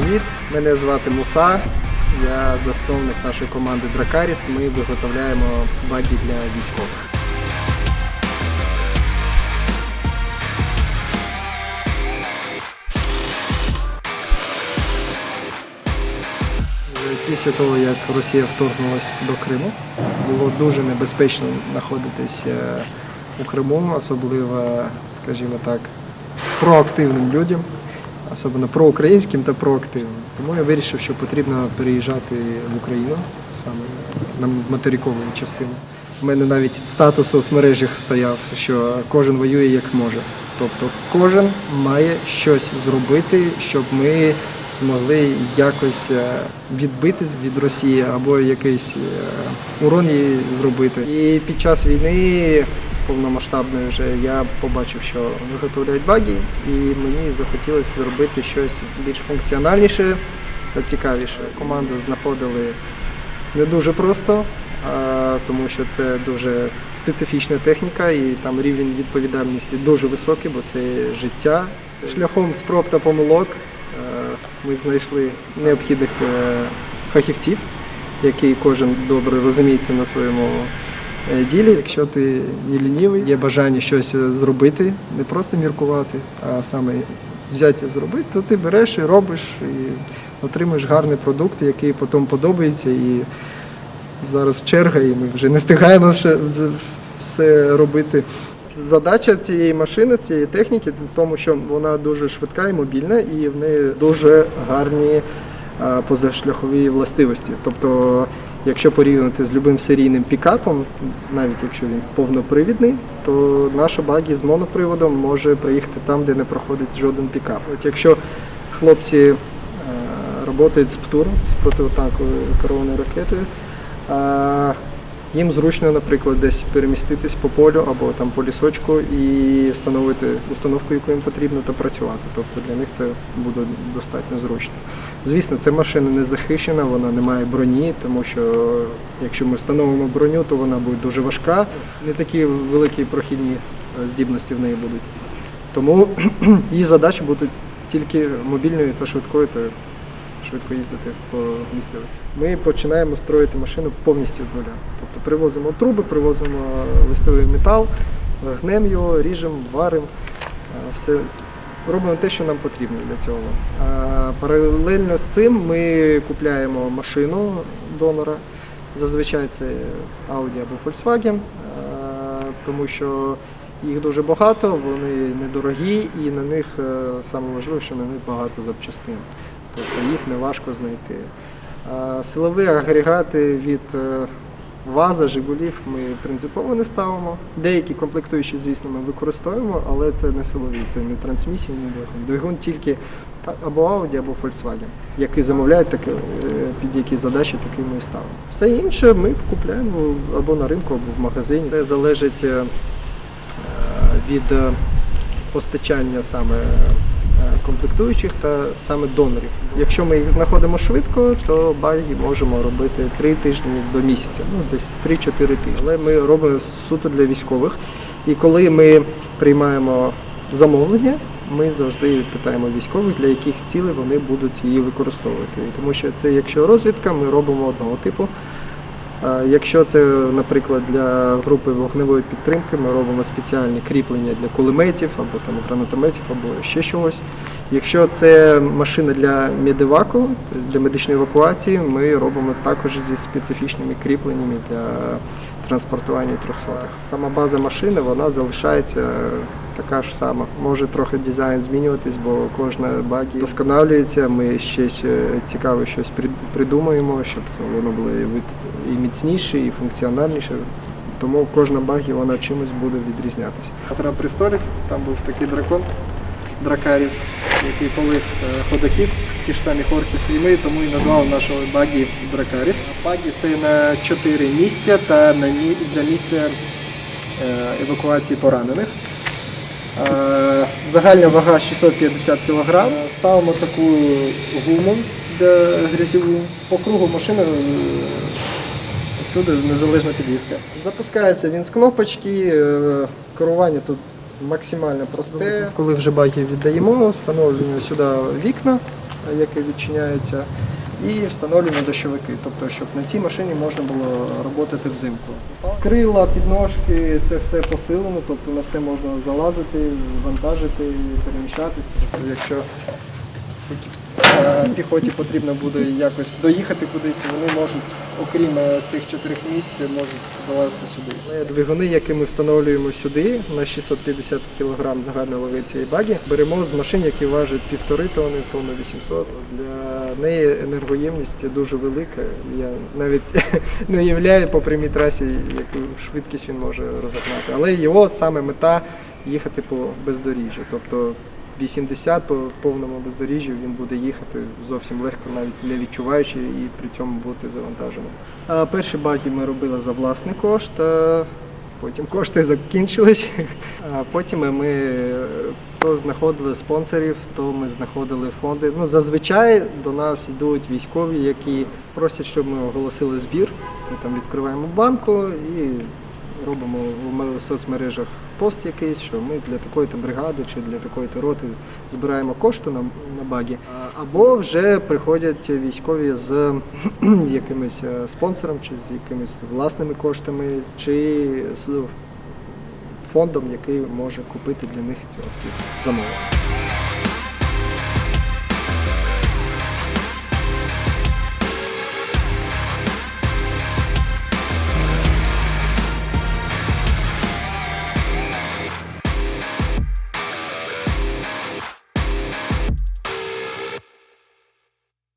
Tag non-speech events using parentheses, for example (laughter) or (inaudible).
Привіт, мене звати Муса. Я засновник нашої команди Дракаріс. Ми виготовляємо баги для військових. Після того, як Росія вторгнулася до Криму, було дуже небезпечно знаходитися у Криму, особливо, скажімо так, проактивним людям, особливо проукраїнським та проактивним. Тому я вирішив, що потрібно переїжджати в Україну, саме на материкову частину. У мене навіть статус в соцмережах стояв, що кожен воює як може. Тобто кожен має щось зробити, щоб ми змогли якось е, відбитись від Росії або якийсь е, урон їй зробити. І під час війни повномасштабної вже я побачив, що виготовляють баги, і мені захотілося зробити щось більш функціональніше та цікавіше. Команду знаходили не дуже просто, тому що це дуже специфічна техніка і там рівень відповідальності дуже високий, бо це життя. Це шляхом спроб та помилок ми знайшли необхідних е, фахівців, які кожен добре розуміється на своєму ділі. Якщо ти не лінівий, є бажання щось зробити, не просто міркувати, а саме взяти і зробити, то ти береш і робиш, і отримуєш гарний продукт, який потім подобається. І зараз черга, і ми вже не встигаємо все робити. Задача цієї машини, цієї техніки в тому, що вона дуже швидка і мобільна, і в неї дуже гарні позашляхові властивості. Тобто, якщо порівняти з любим серійним пікапом, навіть якщо він повнопривідний, то наша багі з моноприводом може приїхати там, де не проходить жоден пікап. От якщо хлопці е, працюють з ПТУРом, з протитанковою керованою ракетою, а, їм зручно, наприклад, десь переміститись по полю або там по лісочку і встановити установку, яку їм потрібно, та працювати. Тобто для них це буде достатньо зручно. Звісно, ця машина не захищена, вона не має броні, тому що якщо ми встановимо броню, то вона буде дуже важка. Не такі великі прохідні е, здібності в неї будуть. Тому (clears throat) її задача буде тільки мобільною та швидкою та швидко їздити по місцевості. Ми починаємо строїти машину повністю з нуля. Тобто привозимо труби, привозимо листовий метал, гнемо його, ріжемо, варимо, е, все. Робимо те, що нам потрібно для цього. А паралельно з цим ми купляємо машину донора. Зазвичай це Audi або Volkswagen, е, тому що їх дуже багато, вони недорогі і на них е, саме важливе, що на них багато запчастин. Тобто їх не важко знайти. Силові агрегати від е, ВАЗа, Жигулів ми принципово не ставимо. Деякі комплектуючі, звісно, ми використовуємо, але це не силові, це не трансмісія, ні двигун. Двигун тільки або Audi, або Volkswagen, які замовляють таке, під які задачі, такі ми ставимо. Все інше ми купляємо або на ринку, або в магазині. Це залежить е, від е, постачання саме комплектуючих та саме донорів. Якщо ми їх знаходимо швидко, то баги можемо робити 3 тижні до місяця, ну десь 3-4 тижні. Але ми робимо суто для військових. І коли ми приймаємо замовлення, ми завжди питаємо військових, для яких цілей вони будуть її використовувати. Тому що це, якщо розвідка, ми робимо одного типу. Якщо це, наприклад, для групи вогневої підтримки, ми робимо спеціальні кріплення для кулеметів або там гранатометів, або ще чогось. Якщо це машина для медиваку, для медичної евакуації, ми робимо також зі специфічними кріпленнями для транспортування трьохсотих. Сама база машини вона залишається така ж сама. Може трохи дизайн змінюватись, бо кожна багі досконалюється. Ми щось е, цікаве щось прид- придумаємо, щоб це воно було і міцніше, і функціональніше. Тому кожна багі вона чимось буде відрізнятися. На престолі там був такий дракон, дракаріс, який полив е, ходоків, ті ж самі хорків, і ми тому і назвали нашого багі дракаріс. Багі це на 4 місця та на для місця е, евакуації поранених. Е, Загальна вага 650 кг. Ставимо таку гуму для грязьову. По кругу машини всюди незалежна підвіска. Запускається він з кнопочки, керування тут максимально просте. Коли вже баги віддаємо, встановлюємо сюди вікна які відчиняються, і встановлюємо дощовики, тобто щоб на цій машині можна було працювати взимку. Крила, підножки, це все посилено, тобто на все можна залазити, вантажити, переміщатися. Тобто, якщо піхоті потрібно буде якось доїхати кудись, вони можуть, окрім е, цих чотирьох місць, можуть залазити сюди. Двигуни, які ми встановлюємо сюди на 650 кг загальної ваги цієї баги, беремо з машин, які важать півтори тонни, тонну 800. Для неї енергоємність дуже велика. Я навіть (laughs) не уявляю по прямій трасі, яку швидкість він може розогнати. Але його саме мета їхати по бездоріжжю. Тобто 80 по повному бездоріжжю він буде їхати зовсім легко, навіть не відчуваючи і при цьому бути завантаженим. Перші баги ми робили за власний кошт, потім кошти закінчились. (laughs) А потім ми то знаходили спонсорів, то ми знаходили фонди. Ну, зазвичай до нас йдуть військові, які просять, щоб ми оголосили збір. Ми там відкриваємо банку і робимо в соцмережах пост якийсь, що ми для такої-то бригади чи для такої-то роти збираємо кошти на, на багі, Або вже приходять військові з (clears throat) якимось е, спонсором, чи з якимись власними коштами, чи з фондом, який може купити для них цю автівку замовити.